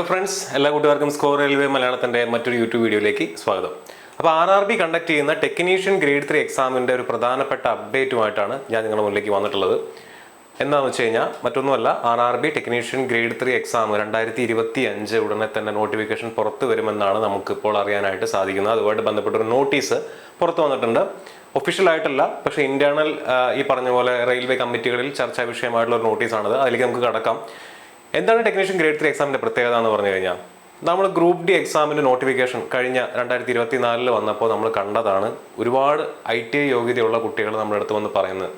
Hello friends എല്ലാ കൂട്ടുകാർക്കും score railway മലയാളത്തിന്റെ മറ്റൊരു യൂട്യൂബ് വീഡിയോയിലേക്ക് സ്വാഗതം. അപ്പോൾ ആർ ആർ ബി കണ്ടക്ട് ചെയ്യുന്ന ടെക്നീഷ്യൻ ഗ്രേഡ് ത്രീ എക്സാമിന്റെ ഒരു പ്രധാനപ്പെട്ട അപ്ഡേറ്റുമായിട്ടാണ് ഞാൻ നിങ്ങളുടെ മുന്നിലേക്ക് വന്നിട്ടുള്ളത്. എന്താണെന്ന് വെച്ച് കഴിഞ്ഞാൽ മറ്റൊന്നുമല്ല R R B technician grade three exam രണ്ടായിരത്തി ഇരുപത്തി അഞ്ച് ഉടനെ തന്നെ നോട്ടിഫിക്കേഷൻ പുറത്ത് വരുമെന്നാണ് നമുക്കിപ്പോൾ അറിയാനായിട്ട് സാധിക്കുന്നത്. അതുമായിട്ട് ബന്ധപ്പെട്ട ഒരു നോട്ടീസ് പുറത്തു വന്നിട്ടുണ്ട്. ഒഫീഷ്യൽ ആയിട്ടല്ല പക്ഷേ ഇന്റേണൽ ഈ പറഞ്ഞ പോലെ റെയിൽവേ കമ്മിറ്റികളിൽ ചർച്ചാ വിഷയമായിട്ടുള്ള ഒരു നോട്ടീസാണത് അതിലേക്ക് നമുക്ക് കടക്കാം. എന്താണ് ടെക്നീഷ്യൻ ഗ്രേഡ് ത്രീ എക്സാമിന്റെ പ്രത്യേകത എന്ന് പറഞ്ഞു കഴിഞ്ഞാൽ നമ്മൾ ഗ്രൂപ്പ് ഡി എക്സാമിന്റെ നോട്ടിഫിക്കേഷൻ കഴിഞ്ഞ രണ്ടായിരത്തി ഇരുപത്തി നാലിൽ വന്നപ്പോൾ നമ്മൾ കണ്ടതാണ് ഒരുപാട് ഐ ടി ഐ യോഗ്യതയുള്ള കുട്ടികൾ നമ്മുടെ അടുത്ത് വന്ന് പറയുന്നത്.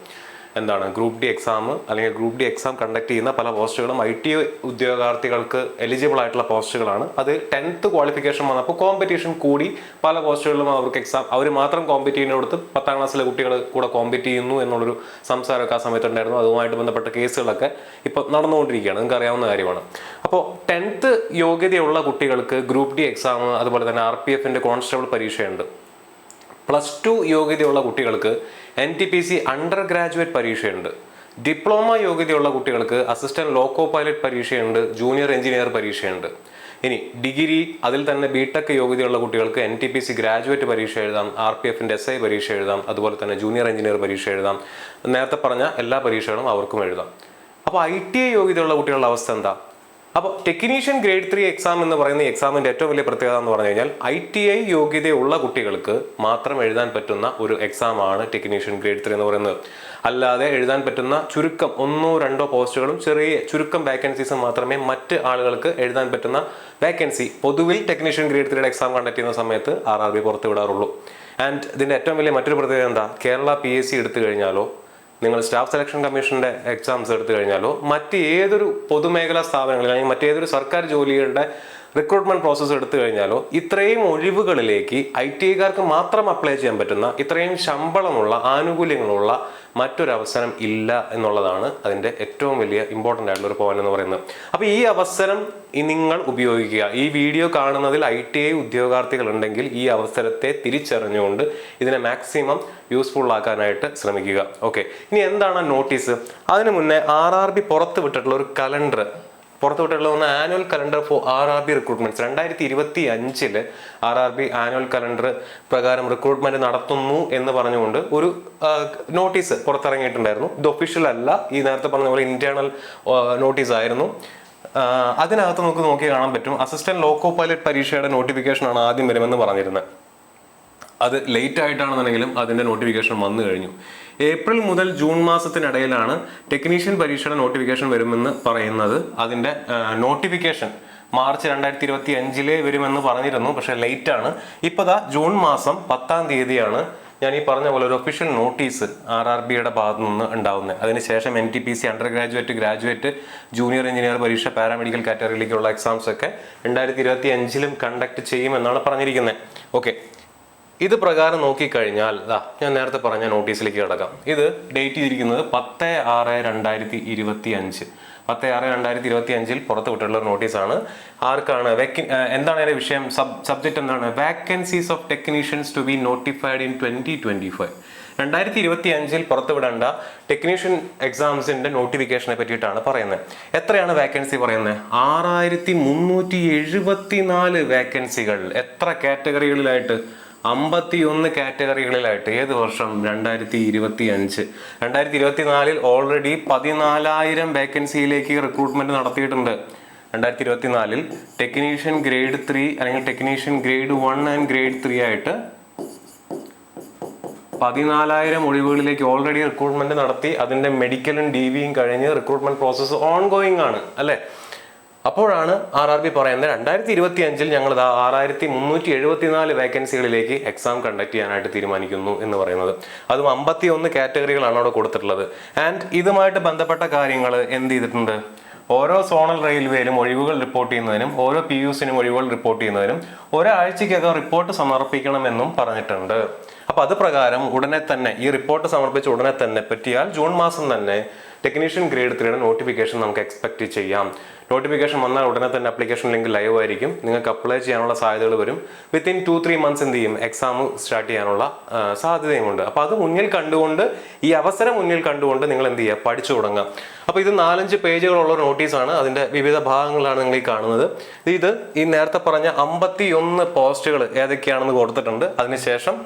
എന്താണ് ഗ്രൂപ്പ് ഡി എക്സാം അല്ലെങ്കിൽ ഗ്രൂപ്പ് ഡി എക്സാം കണ്ടക്ട് ചെയ്യുന്ന പല പോസ്റ്റുകളും ഐ ടി ഉദ്യോഗാർത്ഥികൾക്ക് എലിജിബിൾ ആയിട്ടുള്ള പോസ്റ്റുകളാണ് അത് ടെൻത്ത് ക്വാളിഫിക്കേഷൻ വന്നപ്പോൾ കോമ്പറ്റീഷൻ കൂടി പല പോസ്റ്റുകളിലും അവർക്ക് എക്സാം അവർ മാത്രം കോമ്പറ്റ് ചെയ്യുന്നിടത്ത് പത്താം ക്ലാസ്സിലെ കുട്ടികൾ കൂടെ കോമ്പറ്റ് ചെയ്യുന്നു എന്നുള്ളൊരു സംസാരമൊക്കെ ആ സമയത്തുണ്ടായിരുന്നു. അതുമായിട്ട് ബന്ധപ്പെട്ട കേസുകളൊക്കെ ഇപ്പോൾ നടന്നുകൊണ്ടിരിക്കുകയാണ്. നിങ്ങൾക്ക് അറിയാവുന്ന കാര്യമാണ്. അപ്പോൾ ടെൻത്ത് യോഗ്യതയുള്ള കുട്ടികൾക്ക് ഗ്രൂപ്പ് ഡി എക്സാം അതുപോലെ തന്നെ ആർ പി എഫിന്റെ കോൺസ്റ്റബിൾ പരീക്ഷയുണ്ട്. പ്ലസ് ടു യോഗ്യതയുള്ള കുട്ടികൾക്ക് N T P C under graduate പരീക്ഷയുണ്ട്. Diploma യോഗ്യതയുള്ള കുട്ടികൾക്ക് അസിസ്റ്റന്റ് ലോക്കോ പൈലറ്റ് പരീക്ഷയുണ്ട് ജൂനിയർ എഞ്ചിനീയർ പരീക്ഷയുണ്ട്. ഇനി ഡിഗ്രി അതിൽ തന്നെ ബി ടെക് യോഗ്യതയുള്ള കുട്ടികൾക്ക് N T P C graduate പരീക്ഷ എഴുതാം ആർ പി എഫിന്റെ എസ് ഐ പരീക്ഷ എഴുതാം അതുപോലെ തന്നെ ജൂനിയർ എഞ്ചിനീയർ പരീക്ഷ എഴുതാം. നേരത്തെ പറഞ്ഞ എല്ലാ പരീക്ഷകളും അവർക്കും എഴുതാം. അപ്പോൾ ഐ ടി ഐ യോഗ്യതയുള്ള കുട്ടികളുടെ അവസ്ഥ എന്താ? അപ്പോൾ ടെക്നീഷ്യൻ ഗ്രേഡ് ത്രീ എക്സാം എന്ന് പറയുന്ന എക്സാമിന്റെ ഏറ്റവും വലിയ പ്രത്യേകത എന്ന് പറഞ്ഞു കഴിഞ്ഞാൽ ഐ ടി ഐ യോഗ്യതയുള്ള കുട്ടികൾക്ക് മാത്രം എഴുതാൻ പറ്റുന്ന ഒരു എക്സാമാണ് ടെക്നീഷ്യൻ ഗ്രേഡ് ത്രീ എന്ന് പറയുന്നത്. അല്ലാതെ എഴുതാൻ പറ്റുന്ന ചുരുക്കം ഒന്നോ രണ്ടോ പോസ്റ്റുകളും ചെറിയ ചുരുക്കം വാക്കൻസീസും മാത്രമേ മറ്റ് ആളുകൾക്ക് എഴുതാൻ പറ്റുന്ന വാക്കൻസി പൊതുവിൽ ടെക്നീഷ്യൻ ഗ്രേഡ് ത്രീയുടെ എക്സാം കണ്ടക്ട് ചെയ്യുന്ന സമയത്ത് ആർ ആർ ബി പുറത്ത് വിടാറുള്ളൂ ആൻഡ് ഇതിന്റെ ഏറ്റവും വലിയ മറ്റൊരു പ്രത്യേകത എന്താ? കേരള പി എസ് സി എടുത്തു കഴിഞ്ഞാലോ നിങ്ങൾ സ്റ്റാഫ് സെലക്ഷൻ കമ്മീഷന്റെ എക്സാംസ് എടുത്തു കഴിഞ്ഞാലോ മറ്റ് ഏതൊരു പൊതുമേഖലാ സ്ഥാപനങ്ങളിൽ അല്ലെങ്കിൽ മറ്റേതൊരു സർക്കാർ ജോലികളുടെ റിക്രൂട്ട്മെന്റ് പ്രോസസ്സ് എടുത്തു കഴിഞ്ഞാലോ ഇത്രയും ഒഴിവുകളിലേക്ക് ഐ ടി ഐക്കാർക്ക് മാത്രം അപ്ലൈ ചെയ്യാൻ പറ്റുന്ന ഇത്രയും ശമ്പളമുള്ള ആനുകൂല്യങ്ങളുള്ള മറ്റൊരു അവസരം ഇല്ല എന്നുള്ളതാണ് അതിന്റെ ഏറ്റവും വലിയ ഇമ്പോർട്ടന്റ് ആയിട്ടുള്ള ഒരു പോയിന്റ് എന്ന് പറയുന്നത്. അപ്പോൾ ഈ അവസരം നിങ്ങൾ ഉപയോഗിക്കുക. ഈ വീഡിയോ കാണുന്നതിൽ ഐ ടി ഐ ഉദ്യോഗാർത്ഥികൾ ഉണ്ടെങ്കിൽ ഈ അവസരത്തെ തിരിച്ചറിഞ്ഞുകൊണ്ട് ഇതിനെ മാക്സിമം യൂസ്ഫുൾ ആക്കാനായിട്ട് ശ്രമിക്കുക. ഓക്കെ ഇനി എന്താണ് നോട്ടീസ് അതിനു മുന്നേ ആർ ആർ ബി പുറത്ത് വിട്ടിട്ടുള്ള ഒരു കലണ്ടർ പുറത്തുവിട്ടുള്ള ഒന്ന് annual calendar for R R B recruitments രണ്ടായിരത്തി ഇരുപത്തി അഞ്ചിൽ R R B annual calendar പ്രകാരം റിക്രൂട്ട്മെന്റ് നടത്തുന്നു എന്ന് പറഞ്ഞുകൊണ്ട് ഒരു നോട്ടീസ് പുറത്തിറങ്ങിയിട്ടുണ്ടായിരുന്നു. ഇത് ഒഫീഷ്യൽ അല്ല. ഈ നേരത്തെ പറഞ്ഞ പോലെ ഇന്റേണൽ നോട്ടീസ് ആയിരുന്നു. അതിനകത്ത് നമുക്ക് നോക്കി കാണാൻ പറ്റും. അസിസ്റ്റന്റ് ലോക്കോ പൈലറ്റ് പരീക്ഷയുടെ നോട്ടിഫിക്കേഷൻ ആണ് ആദ്യം വരുമെന്ന് പറഞ്ഞിരുന്നത്. അത് ലേറ്റ് ആയിട്ടാണെന്നുണ്ടെങ്കിലും അതിന്റെ നോട്ടിഫിക്കേഷൻ വന്നു കഴിഞ്ഞു. ഏപ്രിൽ മുതൽ ജൂൺ മാസത്തിനിടയിലാണ് ടെക്നീഷ്യൻ പരീക്ഷയുടെ നോട്ടിഫിക്കേഷൻ വരുമെന്ന് പറയുന്നത്. അതിന്റെ നോട്ടിഫിക്കേഷൻ മാർച്ച് രണ്ടായിരത്തി ഇരുപത്തി അഞ്ചിലേ വരുമെന്ന് പറഞ്ഞിരുന്നു പക്ഷേ ലേറ്റ് ആണ്. ഇപ്പോൾ ദാ ജൂൺ മാസം പത്താം തീയതിയാണ് ഞാൻ ഈ പറഞ്ഞ പോലെ ഒരു ഒഫീഷ്യൽ നോട്ടീസ് ആർ ആർ ബിയുടെ ഭാഗത്തു നിന്ന് ഉണ്ടാവുന്നത്. അതിനുശേഷം N T P C under graduate graduate junior engineer പരീക്ഷ പാരാമെഡിക്കൽ കാറ്റഗറിയിലേക്കുള്ള എക്സാംസ് ഒക്കെ രണ്ടായിരത്തി ഇരുപത്തി അഞ്ചിലും കണ്ടക്ട് ചെയ്യുമെന്നാണ് പറഞ്ഞിരിക്കുന്നത്. ഓക്കെ ഇത് പ്രകാരം നോക്കിക്കഴിഞ്ഞാൽ ദാ ഞാൻ നേരത്തെ പറഞ്ഞ നോട്ടീസിലേക്ക് കിടക്കാം. ഇത് ഡേറ്റ് ചെയ്തിരിക്കുന്നത് പത്ത് ആറ് രണ്ടായിരത്തി ഇരുപത്തി അഞ്ച് പത്ത് ആറ് രണ്ടായിരത്തി ഇരുപത്തി അഞ്ചിൽ പുറത്ത് വിട്ടിട്ടുള്ള നോട്ടീസാണ്. ആർക്കാണ് വെക്കി എന്താണ് അതിന്റെ വിഷയം? സബ് സബ്ജക്റ്റ് എന്താണ്? Vacancies of technicians to be notified in twenty twenty five രണ്ടായിരത്തി ഇരുപത്തി അഞ്ചിൽ പുറത്തുവിടേണ്ട ടെക്നീഷ്യൻ എക്സാംസിന്റെ നോട്ടിഫിക്കേഷനെ പറ്റിയിട്ടാണ് പറയുന്നത്. എത്രയാണ് വാക്കൻസി പറയുന്നത്? ആറായിരത്തി മുന്നൂറ്റി എഴുപത്തി നാല് വാക്കൻസികൾ എത്ര കാറ്റഗറികളിലായിട്ട് അമ്പത്തി ഒന്ന് കാറ്റഗറികളിലായിട്ട് ഏത് വർഷം രണ്ടായിരത്തി ഇരുപത്തി അഞ്ച് രണ്ടായിരത്തി ഇരുപത്തി നാലിൽ ഓൾറെഡി പതിനാലായിരം വേക്കൻസിയിലേക്ക് റിക്രൂട്ട്മെന്റ് നടത്തിയിട്ടുണ്ട്. രണ്ടായിരത്തി ഇരുപത്തി നാലിൽ ടെക്നീഷ്യൻ ഗ്രേഡ് ത്രീ അല്ലെങ്കിൽ technician grade one and grade three ആയിട്ട് പതിനാലായിരം ഒഴിവുകളിലേക്ക് ഓൾറെഡി റിക്രൂട്ട്മെന്റ് നടത്തി അതിന്റെ മെഡിക്കലും ഡി വിയും കഴിഞ്ഞ് റിക്രൂട്ട്മെന്റ് പ്രോസസ്സ് ഓൺ ഗോയിങ് ആണ് അല്ലെ? അപ്പോഴാണ് ആർ ആർ ബി പറയുന്നത് രണ്ടായിരത്തി ഇരുപത്തി അഞ്ചിൽ ഞങ്ങൾ ആറായിരത്തി മുന്നൂറ്റി എഴുപത്തിനാല് വേക്കൻസികളിലേക്ക് എക്സാം കണ്ടക്ട് ചെയ്യാനായിട്ട് തീരുമാനിക്കുന്നു എന്ന് പറയുന്നത്. അതും അമ്പത്തി ഒന്ന് കാറ്റഗറികളാണ് അവിടെ കൊടുത്തിട്ടുള്ളത്. ആൻഡ് ഇതുമായിട്ട് ബന്ധപ്പെട്ട കാര്യങ്ങൾ എന്ത് ചെയ്തിട്ടുണ്ട്? ഓരോ സോണൽ റെയിൽവേയിലും ഒഴിവുകൾ റിപ്പോർട്ട് ചെയ്യുന്നതിനും ഓരോ പി യുസിനും ഒഴിവുകൾ റിപ്പോർട്ട് ചെയ്യുന്നതിനും ഒരാഴ്ചയ്ക്കകം റിപ്പോർട്ട് സമർപ്പിക്കണമെന്നും പറഞ്ഞിട്ടുണ്ട്. അപ്പൊ അത് പ്രകാരം ഉടനെ തന്നെ ഈ റിപ്പോർട്ട് സമർപ്പിച്ച ഉടനെ തന്നെ പറ്റിയാൽ ജൂൺ മാസം തന്നെ ടെക്നീഷ്യൻ ഗ്രേഡ് ത്രീയുടെ നോട്ടിഫിക്കേഷൻ നമുക്ക് എക്സ്പെക്ട് ചെയ്യാം. നോട്ടിഫിക്കേഷൻ വന്നാൽ ഉടനെ തന്നെ അപ്ലിക്കേഷൻ ലിങ്ക് ലൈവ് ആയിരിക്കും. നിങ്ങൾക്ക് അപ്ലൈ ചെയ്യാനുള്ള സാധ്യതകൾ വരും. വിത്തിൻ ടു ത്രീ മന്ത്സ് എന്ത് ചെയ്യും? എക്സാം സ്റ്റാർട്ട് ചെയ്യാനുള്ള സാധ്യതയുമുണ്ട്. അപ്പോൾ അത് മുന്നിൽ കണ്ടുകൊണ്ട് ഈ അവസരം മുന്നിൽ കണ്ടുകൊണ്ട് നിങ്ങൾ എന്ത് ചെയ്യുക? പഠിച്ചു തുടങ്ങാം അപ്പോൾ ഇത് നാലഞ്ച് പേജുകളുള്ള നോട്ടീസാണ് അതിന്റെ വിവിധ ഭാഗങ്ങളാണ് നിങ്ങൾ ഈ കാണുന്നത്. ഇത് ഈ നേരത്തെ പറഞ്ഞ അമ്പത്തി ഒന്ന് പോസ്റ്റുകൾ ഏതൊക്കെയാണെന്ന് കൊടുത്തിട്ടുണ്ട്. അതിനുശേഷം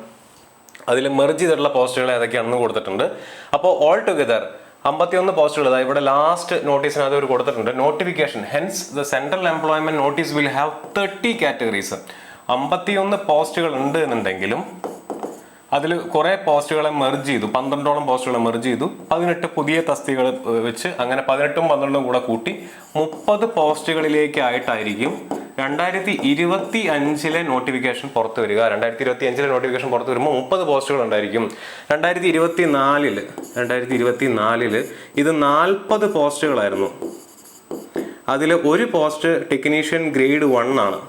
അതിൽ മെർജ് ചെയ്തിട്ടുള്ള പോസ്റ്റുകൾ ഏതൊക്കെയാണെന്ന് കൊടുത്തിട്ടുണ്ട്. അപ്പോൾ ഓൾ ടുഗദർ അമ്പത്തിയൊന്ന് പോസ്റ്റുകൾ അതായത് ഇവിടെ ലാസ്റ്റ് നോട്ടീസിനകത്ത് അവർ കൊടുത്തിട്ടുണ്ട്. Notification hence the central employment notice will have thirty categories അമ്പത്തിയൊന്ന് പോസ്റ്റുകൾ ഉണ്ട് എന്നുണ്ടെങ്കിലും അതിൽ കുറേ പോസ്റ്റുകളെ മെർജ് ചെയ്തു. പന്ത്രണ്ടോളം പോസ്റ്റുകളെ മെർജ് ചെയ്തു. പതിനെട്ട് പുതിയ തസ്തികൾ വെച്ച് അങ്ങനെ പതിനെട്ടും പന്ത്രണ്ടും കൂടെ കൂട്ടി മുപ്പത് പോസ്റ്റുകളിലേക്കായിട്ടായിരിക്കും രണ്ടായിരത്തി ഇരുപത്തി അഞ്ചിലെ നോട്ടിഫിക്കേഷൻ പുറത്ത് വരിക രണ്ടായിരത്തി ഇരുപത്തി അഞ്ചിലെ നോട്ടിഫിക്കേഷൻ പുറത്തു വരുമ്പോൾ മുപ്പത് പോസ്റ്റുകൾ ഉണ്ടായിരിക്കും. രണ്ടായിരത്തി ഇരുപത്തി നാലിൽ രണ്ടായിരത്തി ഇരുപത്തി നാലിൽ ഇത് നാൽപ്പത് പോസ്റ്റുകളായിരുന്നു. അതിൽ ഒരു പോസ്റ്റ് ടെക്നീഷ്യൻ ഗ്രേഡ് വൺ ആണ്.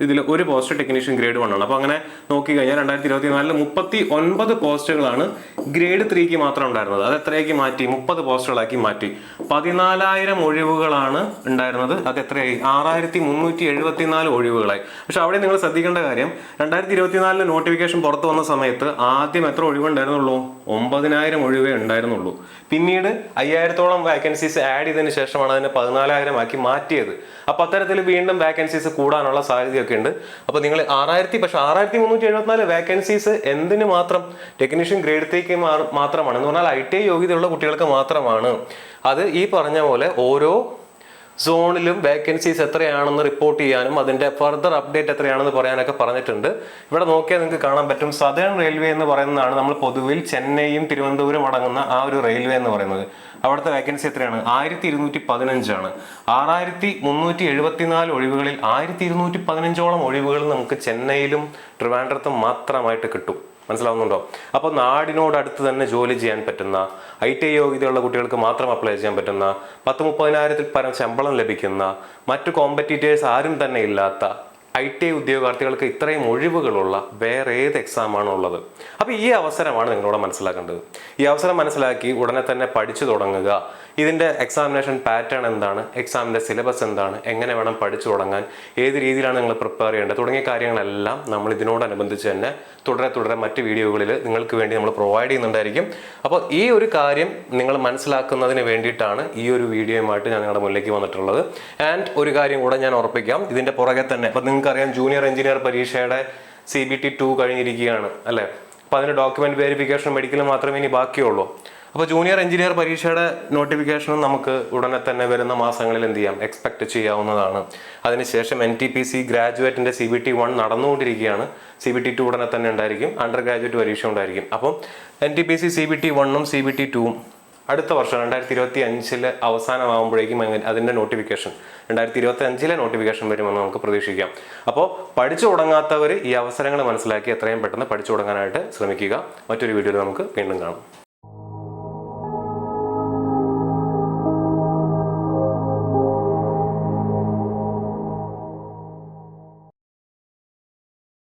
ഇതിൽ ഒരു പോസ്റ്റ് ടെക്നീഷ്യൻ ഗ്രേഡ് വൺ ആണ് അപ്പോൾ അങ്ങനെ നോക്കി കഴിഞ്ഞാൽ രണ്ടായിരത്തി ഇരുപത്തി നാലിൽ മുപ്പത്തി ഒൻപത് പോസ്റ്റുകളാണ് ഗ്രേഡ് ത്രീക്ക് മാത്രം ഉണ്ടായിരുന്നത്. അത് എത്രയാക്കി മാറ്റി? മുപ്പത് പോസ്റ്റുകളാക്കി മാറ്റി. പതിനാലായിരം ഒഴിവുകളാണ് ഉണ്ടായിരുന്നത്. അത് എത്രയായി? ആറായിരത്തി മുന്നൂറ്റി എഴുപത്തിനാല് ഒഴിവുകളായി. പക്ഷെ അവിടെ നിങ്ങൾ ശ്രദ്ധിക്കേണ്ട കാര്യം രണ്ടായിരത്തി ഇരുപത്തിനാലിൽ നോട്ടിഫിക്കേഷൻ പുറത്തു വന്ന സമയത്ത് ആദ്യം എത്ര ഒഴിവുണ്ടായിരുന്നുള്ളൂ? ഒമ്പതിനായിരം ഒഴിവേ ഉണ്ടായിരുന്നുള്ളൂ. പിന്നീട് അയ്യായിരത്തോളം വാക്കൻസീസ് ആഡ് ചെയ്തതിന് ശേഷമാണ് അതിനെ പതിനാലായിരം ആക്കി മാറ്റിയത്. അപ്പൊ അത്തരത്തിൽ വീണ്ടും വാക്കൻസീസ് കൂടാനുള്ള സാധ്യതയൊക്കെ ഉണ്ട്. അപ്പൊ നിങ്ങൾ ആറായിരത്തി പക്ഷെ ആറായിരത്തി മുന്നൂറ്റി എഴുപത്തിനാല് വാക്കൻസീസ് എന്തിന് മാത്രം ടെക്നീഷ്യൻ ഗ്രേഡത്തേക്ക് മാത്രമാണ്. എന്ന് പറഞ്ഞാൽ ഐ ടി ഐ യോഗ്യതയുള്ള കുട്ടികൾക്ക് മാത്രമാണ്. അത് ഈ പറഞ്ഞ പോലെ ഓരോ സോണിലും വേക്കൻസീസ് എത്രയാണെന്ന് റിപ്പോർട്ട് ചെയ്യാനും അതിന്റെ ഫർദർ അപ്ഡേറ്റ് എത്രയാണെന്ന് പറയാനൊക്കെ പറഞ്ഞിട്ടുണ്ട്. ഇവിടെ നോക്കിയാൽ നിങ്ങൾക്ക് കാണാൻ പറ്റും. സദേൺ റെയിൽവേ എന്ന് പറയുന്നതാണ് നമ്മൾ പൊതുവിൽ ചെന്നൈയും തിരുവനന്തപുരം അടങ്ങുന്ന ആ ഒരു റെയിൽവേ എന്ന് പറയുന്നത്. അവിടുത്തെ വേക്കൻസി എത്രയാണ്? ആയിരത്തി ഇരുന്നൂറ്റി പതിനഞ്ചാണ് ആറായിരത്തി മുന്നൂറ്റി എഴുപത്തിനാല് ഒഴിവുകളിൽ ആയിരത്തി ഇരുന്നൂറ്റി പതിനഞ്ചോളം ഒഴിവുകൾ നമുക്ക് ചെന്നൈയിലും ട്രിവാൻഡ്രത്തും മാത്രമായിട്ട് കിട്ടും. മനസ്സിലാവുന്നുണ്ടോ? അപ്പോൾ നാടിനോട് അടുത്ത് തന്നെ ജോലി ചെയ്യാൻ പറ്റുന്ന ഐ ടി യോഗ്യതയുള്ള കുട്ടികൾക്ക് മാത്രം അപ്ലൈ ചെയ്യാൻ പറ്റുന്ന പത്ത് മുപ്പതിനായിരത്തിൽ പരം ശമ്പളം ലഭിക്കുന്ന മറ്റു കോമ്പറ്റീറ്റേഴ്സ് ആരും തന്നെ ഇല്ലാത്ത ഐ ടി ഐ ഉദ്യോഗാർത്ഥികൾക്ക് ഇത്രയും ഒഴിവുകളുള്ള വേറെ ഏത് എക്സാമാണ് ഉള്ളത്? അപ്പോൾ ഈ അവസരമാണ് നിങ്ങളോട് മനസ്സിലാക്കേണ്ടത്. ഈ അവസരം മനസ്സിലാക്കി ഉടനെ തന്നെ പഠിച്ചു തുടങ്ങുക. ഇതിന്റെ എക്സാമിനേഷൻ പാറ്റേൺ എന്താണ്? എക്സാമിന്റെ സിലബസ് എന്താണ്? എങ്ങനെ വേണം പഠിച്ചു തുടങ്ങാൻ? ഏത് രീതിയിലാണ് നിങ്ങൾ പ്രിപ്പയർ ചെയ്യേണ്ടത്? തുടങ്ങിയ കാര്യങ്ങളെല്ലാം നമ്മൾ ഇതിനോടനുബന്ധിച്ച് തന്നെ തുടരെ തുടരെ മറ്റ് വീഡിയോകളിൽ നിങ്ങൾക്ക് വേണ്ടി നമ്മൾ പ്രൊവൈഡ് ചെയ്യുന്നുണ്ടായിരിക്കും. അപ്പോൾ ഈ ഒരു കാര്യം നിങ്ങൾ മനസ്സിലാക്കുന്നതിന് വേണ്ടിയിട്ടാണ് ഈ ഒരു വീഡിയോയുമായിട്ട് ഞാൻ നിങ്ങളുടെ മുന്നിലേക്ക് വന്നിട്ടുള്ളത്. ആൻഡ് ഒരു കാര്യം കൂടെ ഞാൻ ഉറപ്പിക്കാം. ഇതിന്റെ പുറകെ തന്നെ അപ്പോൾ നിങ്ങൾക്കറിയാം ജൂനിയർ എഞ്ചിനീയർ പരീക്ഷയുടെ സി ബി ടി ടു കഴിഞ്ഞിരിക്കുകയാണ് അല്ലേ? അപ്പോൾ അതിന് ഡോക്യുമെന്റ് വെരിഫിക്കേഷൻ മെഡിക്കൽ മാത്രമേ ഇനി ബാക്കിയുള്ളൂ. അപ്പോൾ ജൂനിയർ എഞ്ചിനീയർ പരീക്ഷയുടെ നോട്ടിഫിക്കേഷനും നമുക്ക് ഉടനെ തന്നെ വരുന്ന മാസങ്ങളിൽ എന്ത് ചെയ്യാം? എക്സ്പെക്ട് ചെയ്യാവുന്നതാണ്. അതിനുശേഷം എൻ ടി പി സി ഗ്രാജുവേറ്റിന്റെ സി ബി ടി വൺ നടന്നുകൊണ്ടിരിക്കുകയാണ്. സി ബി ടി ടു ഉടനെ തന്നെ ഉണ്ടായിരിക്കും. അണ്ടർ ഗ്രാജുവേറ്റ് പരീക്ഷ ഉണ്ടായിരിക്കും. അപ്പം N T P C C B T വണ്ണും സി ബി ടി ടുവും അടുത്ത വർഷം രണ്ടായിരത്തി ഇരുപത്തി അഞ്ചിൽ അവസാനമാകുമ്പോഴേക്കും അതിന്റെ നോട്ടിഫിക്കേഷൻ രണ്ടായിരത്തി ഇരുപത്തി അഞ്ചിലെ നോട്ടിഫിക്കേഷൻ വരുമെന്ന് നമുക്ക് പ്രതീക്ഷിക്കാം. അപ്പോൾ പഠിച്ചു തുടങ്ങാത്തവർ ഈ അവസരങ്ങൾ മനസ്സിലാക്കി എത്രയും പെട്ടെന്ന് പഠിച്ചു തുടങ്ങാനായിട്ട് ശ്രമിക്കുക. മറ്റൊരു വീഡിയോയിൽ നമുക്ക് വീണ്ടും കാണാം.